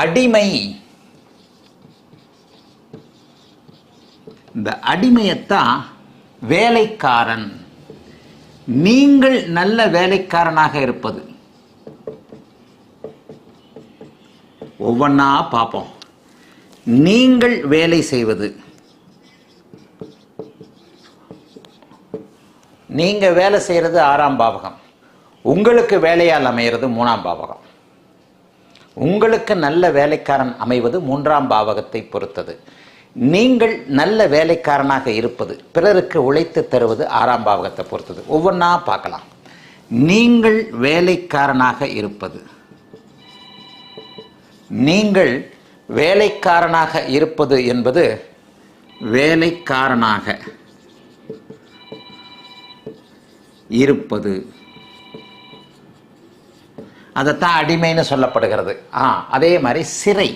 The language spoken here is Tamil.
அடிமை. இந்த அடிமையத்தான் வேலைக்காரன். நீங்கள் நல்ல வேலைக்காரனாக இருப்பது. ஒவ்வொன்றா பார்ப்போம் நீங்கள் வேலை செய்வது. நீங்க வேலை செய்யறது ஆறாம் பாவகம். உங்களுக்கு வேலையால் அமையிறது மூணாம் பாவகம். உங்களுக்கு நல்ல வேலைக்காரன் அமைவது மூன்றாம் பாவகத்தை பொறுத்தது. நீங்கள் நல்ல வேலைக்காரனாக இருப்பது பிறருக்கு உழைத்து தருவது ஆறாம் பாவகத்தை பொறுத்தது. ஒவ்வொன்றா பார்க்கலாம். நீங்கள் வேலைக்காரனாக இருப்பது. நீங்கள் வேலைக்காரனாக இருப்பது என்பது வேலைக்காரனாக இருப்பது. அதைத்தான் அடிமைன்னு சொல்லப்படுகிறது. ஆ அதே மாதிரி சிறை.